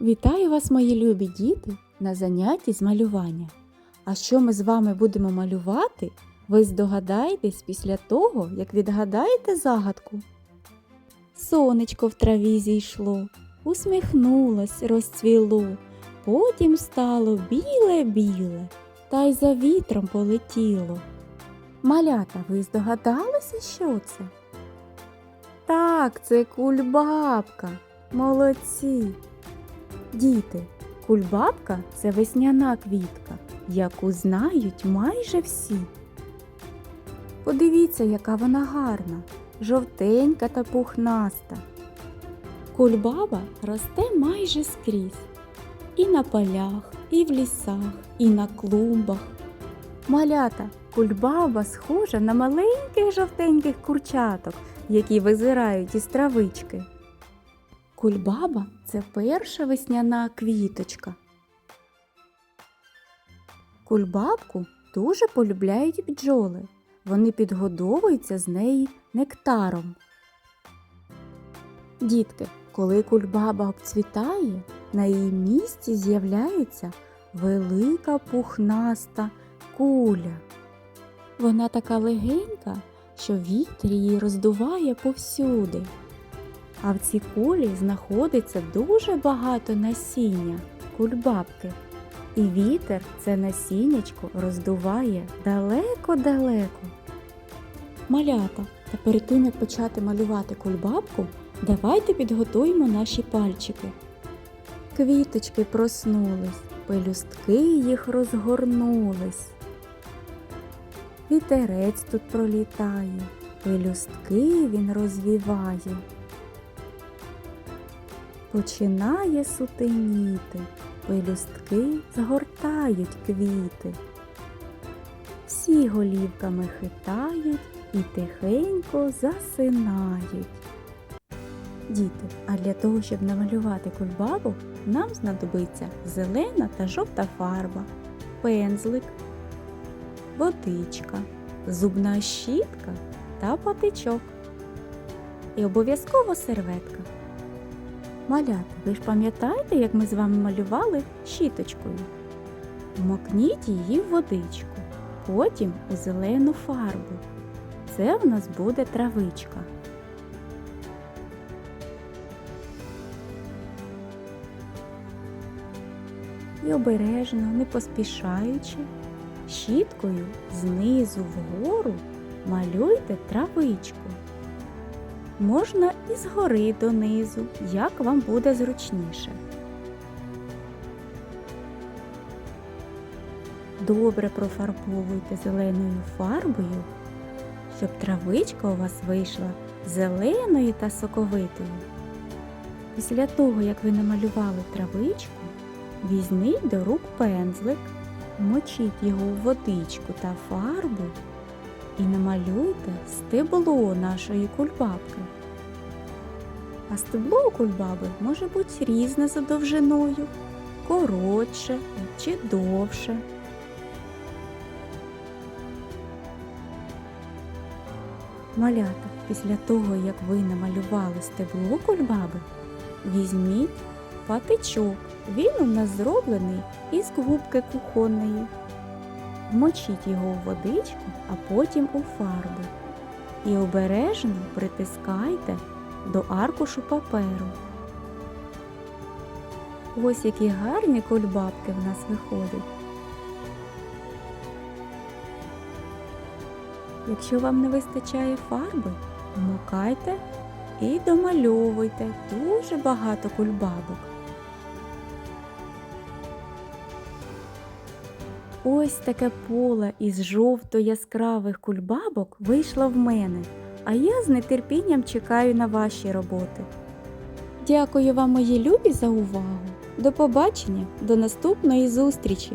Вітаю вас, мої любі діти, на занятті з малювання. А що ми з вами будемо малювати, ви здогадаєтесь після того, як відгадаєте загадку. Сонечко в траві зійшло, усміхнулось, розцвіло, потім стало біле-біле, та й за вітром полетіло. Малята, ви здогадалися, що це? Так, це кульбабка. Молодці. Діти, кульбабка це весняна квітка, яку знають майже всі. Подивіться, яка вона гарна, жовтенька та пухнаста. Кульбаба росте майже скрізь. І на полях, і в лісах, і на клумбах. Малята, кульбаба схожа на маленьких жовтеньких курчаток, які визирають із травички. Кульбаба це перша весняна квіточка. Кульбабку дуже полюбляють бджоли. Вони підгодовуються з неї нектаром. Дітки, коли кульбаба обцвітає, на її місці з'являється велика пухнаста куля. Вона така легенька, що вітер її роздуває повсюди. А в цій кулі знаходиться дуже багато насіння кульбабки. І вітер це насіннячко роздуває далеко-далеко. Малята, та перед тим як почати малювати кульбабку, давайте підготуємо наші пальчики. Квіточки проснулись, пелюстки їх розгорнулись. Вітерець тут пролітає, пелюстки він розвіває. Починає сутеніти, пелюстки згортають квіти. Всі голівками хитають і тихенько засинають. Діти, а для того, щоб намалювати кульбабу, нам знадобиться зелена та жовта фарба, пензлик, водичка, зубна щітка та патичок. І обов'язково серветка. Малята, ви ж пам'ятаєте, як ми з вами малювали щіточкою? Вмокніть її в водичку, потім у зелену фарбу. Це в нас буде травичка. І обережно, не поспішаючи, щіткою знизу вгору малюйте травичку. Можна і згори донизу, як вам буде зручніше. Добре профарбовуйте зеленою фарбою, щоб травичка у вас вийшла зеленою та соковитою. Після того, як ви намалювали травичку, візьміть до рук пензлик, мочіть його в водичку та фарбу і намалюйте стебло нашої кульбабки. А стебло у кульбаби може бути різне за довжиною, коротше чи довше. Малята, після того, як ви намалювали стебло кульбаби, візьміть патичок. Він у нас зроблений із губки кухонної. Вмочіть його у водичку, а потім у фарбу. І обережно притискайте до аркушу паперу. Ось які гарні кульбабки в нас виходять. Якщо вам не вистачає фарби, вмокайте і домальовуйте дуже багато кульбабок. Ось таке поле із жовто яскравих кульбабок вийшло в мене, а я з нетерпінням чекаю на ваші роботи. Дякую вам, мої любі, за увагу. До побачення, до наступної зустрічі!